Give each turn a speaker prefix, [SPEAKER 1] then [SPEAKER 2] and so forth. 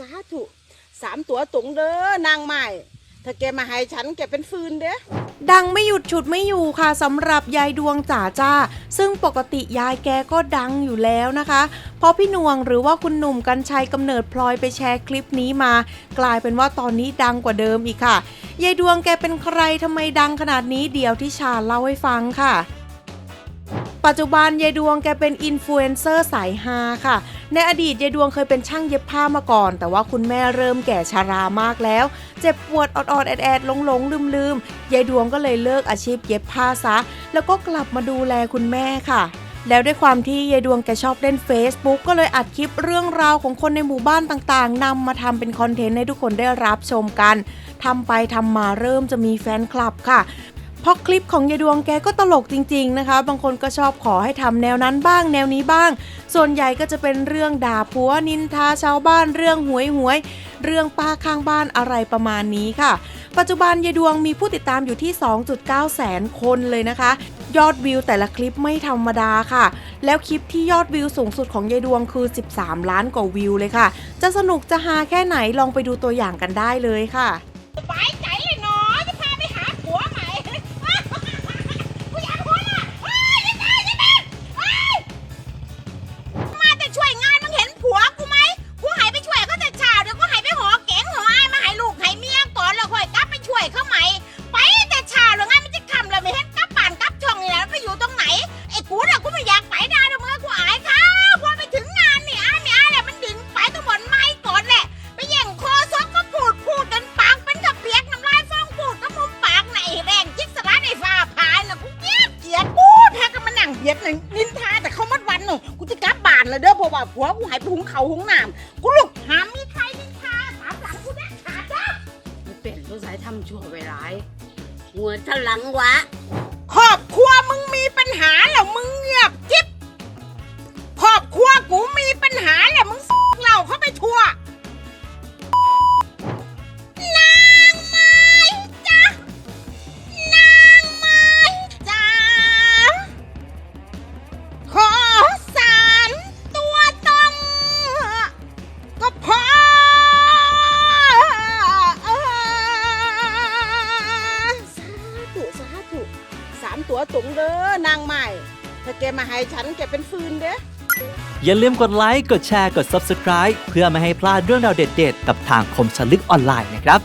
[SPEAKER 1] สามตัวตรงเด้อนางใหม่ถ้าแกมาให้ฉันแกเป็นฟืนเด้
[SPEAKER 2] ดังไม่หยุดฉุดไม่อยู่ค่ะสำหรับยายดวงจ๋าจ้า ซึ่งปกติยายแกก็ดังอยู่แล้วนะคะ เพราะพี่นวงหรือว่าคุณหนุ่มกัญชัยกำเนิดพลอยไปแชร์คลิปนี้มา กลายเป็นว่าตอนนี้ดังกว่าเดิมอีกค่ะยายดวงแกเป็นใครทำไมดังขนาดนี้เดี๋ยวที่ชาเล่าให้ฟังค่ะ ปัจจุบันยายดวงแกเป็นอินฟลูเอนเซอร์สายฮาค่ะ ในอดีตยายดวงเคยเป็นช่างเย็บผ้ามาก่อน แต่ว่าคุณแม่เริ่มแก่ชารามากแล้ว เจ็บปวดออดๆแอดๆหลงหลงลืมลืมๆยายดวงก็เลยเลิกอาชีพเย็บผ้าซะ แล้วก็กลับมาดูแลคุณแม่ค่ะแล้วด้วยความที่ยายดวงแกชอบเล่น Facebook ก็เลยอัดคลิปเรื่องราวของคนในหมู่บ้านต่างๆนำมาทำเป็นคอนเทนต์ให้ทุกคนได้รับชมกันทำไปทำมาเริ่มจะมีแฟนคลับค่ะ เพราะคลิปของยายดวงแกก็ตลกจริง ๆนะคะ บางคนก็ชอบขอให้ทำแนวนั้นบ้าง แนวนี้บ้าง ส่วนใหญ่ก็จะเป็นเรื่องด่าผัวนินทาชาวบ้านเรื่องหวยหวย เรื่องป้าข้างบ้านอะไรประมาณนี้ค่ะ ปัจจุบันยายดวงมีผู้ติดตามอยู่ที่ 2.9 แสนคนเลยนะคะ ยอดวิวแต่ละคลิปไม่ธรรมดาค่ะ แล้วคลิปที่ยอดวิวสูงสุดของยายดวงคือ 13 ล้านกว่าวิวเลยค่ะ จะสนุกจะฮาแค่ไหนลองไปดูตัวอย่างกันได้เลยค่ะ
[SPEAKER 3] นหนูกูจะกลับบ้านเลยเด้อเพราะว่าผัวกูหายไปหุงเขาวหุงน้ำกูลุกหามีใครนินทาสามหลังกูแน่ขาดเด้อ
[SPEAKER 4] ไม่เป็นตัวสายทำชั่วไปร้ายหัวทะลังวะ
[SPEAKER 1] สามตัวตรงเด้อนางใหม่ ถ้าแกมาให้ฉันแกเป็นฟืนเด้
[SPEAKER 5] อย่าลืมกดไลค์ กดแชร์ กด Subscribe เพื่อไม่ให้พลาดเรื่องราวเด็ด ๆ กับทางคมชลึกออนไลน์นะครับ